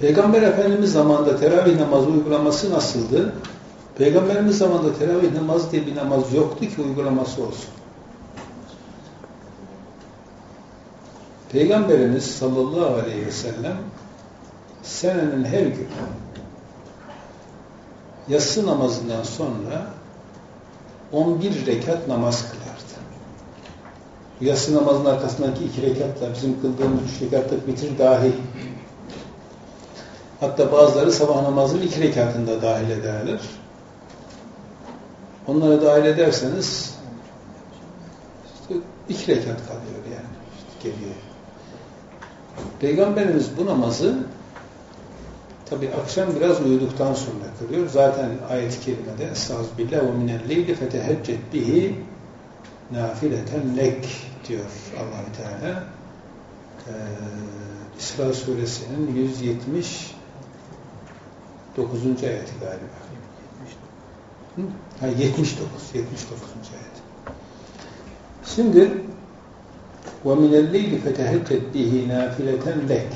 Peygamber Efendimiz zamanında teravih namazı uygulaması nasıldı? Peygamberimiz zamanında teravih namazı diye bir namaz yoktu ki uygulaması olsun. Peygamberimiz sallallahu aleyhi ve sellem senenin her günü yatsı namazından sonra 11 rekat namaz kılardı. Yatsı namazının arkasındaki iki rekatla bizim kıldığımız üç rekatlık bitir dahil. Hatta bazıları sabah namazının iki rekatında dahil ederler. Onları dahil ederseniz iki rekat kalıyor yani. İşte geriye. Peygamberimiz bu namazı tabi akşam biraz uyuduktan sonra kılıyor. Zaten ayet-i kerimede Estağfirullah ve minelleyli feteheccet bihi nafileten lek diyor allah Teala. Ee, İsra suresinin 179. ayeti galiba. Hı? Ha, 79. 79. ayet. Şimdi وَمِنَ اللَّيْلِ فَتَهَجَّدْ بِهِ نَافِلَةً لَكْ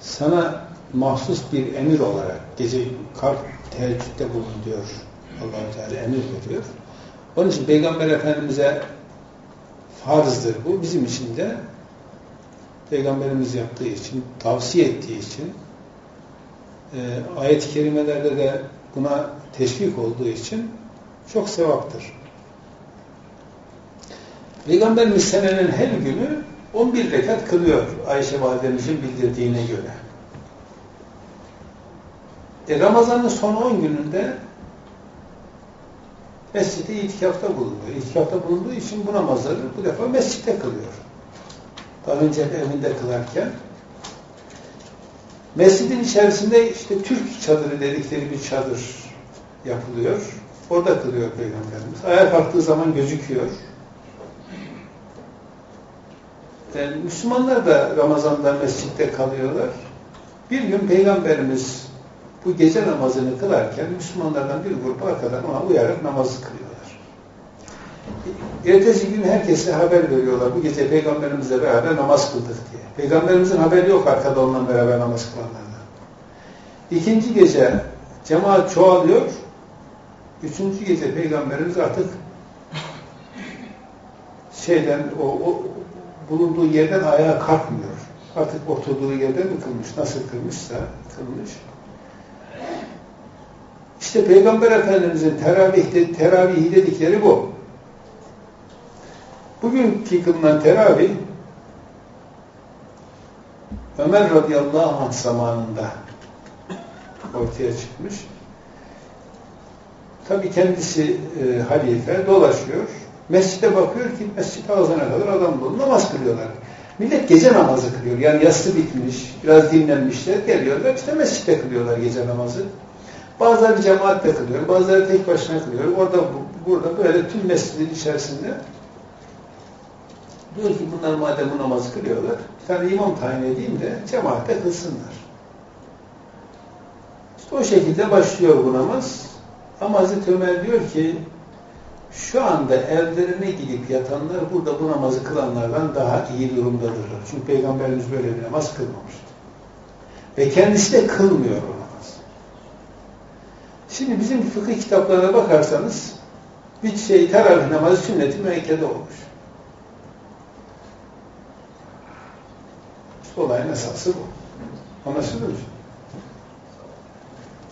Sana mahsus bir emir olarak gece kalk teheccüde bulun diyor allah Teala emir veriyor. Onun için Peygamber Efendimiz'e farzdır bu. Bizim için de Peygamberimiz yaptığı için, tavsiye ettiği için e, ayet-i kerimelerde de buna teşvik olduğu için çok sevaptır. Peygamberimiz senenin her günü 11 rekat kılıyor Ayşe validemizin bildirdiğine göre. E, Ramazan'ın son 10 gününde mescide itikafta bulunuyor. İtikafta bulunduğu için bu namazları bu defa mescitte kılıyor. Daha önce evinde kılarken mescidin içerisinde işte Türk çadırı dedikleri bir çadır yapılıyor. Orada kılıyor Peygamberimiz. Ayağa kalktığı zaman gözüküyor. Yani Müslümanlar da Ramazan'da mescitte kalıyorlar. Bir gün Peygamberimiz bu gece namazını kılarken Müslümanlardan bir grup arkadan ona uyarak namazı kılıyorlar. Ertesi gün herkese haber veriyorlar. Bu gece Peygamberimizle beraber namaz kıldık diye. Peygamberimizin haberi yok arkada onunla beraber namaz kılanlardan. İkinci gece cemaat çoğalıyor. Üçüncü gece Peygamberimiz artık şeyden o, o bulunduğu yerden ayağa kalkmıyor. Artık oturduğu yerden mi kılmış? Nasıl kılmışsa kılmış. İşte Peygamber Efendimiz'in teravihde, teravihi dedikleri bu. Bugünkü kılınan teravih Ömer radıyallahu anh zamanında ortaya çıkmış. Tabi kendisi e, halife dolaşıyor. Mescide bakıyor ki mescid ağzına kadar adam dolu namaz kılıyorlar. Millet gece namazı kılıyor. Yani yastı bitmiş, biraz dinlenmişler, geliyorlar. işte mescitte kılıyorlar gece namazı. Bazıları cemaatle kılıyor, bazıları tek başına kılıyor. Orada, burada böyle tüm mescidin içerisinde diyor ki bunlar madem bu namazı kılıyorlar, bir tane imam tayin edeyim de cemaatle kılsınlar. İşte o şekilde başlıyor bu namaz. Ama Hazreti Ömer diyor ki şu anda evlerine gidip yatanlar burada bu namazı kılanlardan daha iyi durumdadırlar. Çünkü Peygamberimiz böyle bir namaz kılmamıştı. Ve kendisi de kılmıyor o namaz. Şimdi bizim fıkıh kitaplarına bakarsanız bir şey teravih namazı sünnet-i müekkede olmuş. Olayın esası bu. Anlaşılır mı?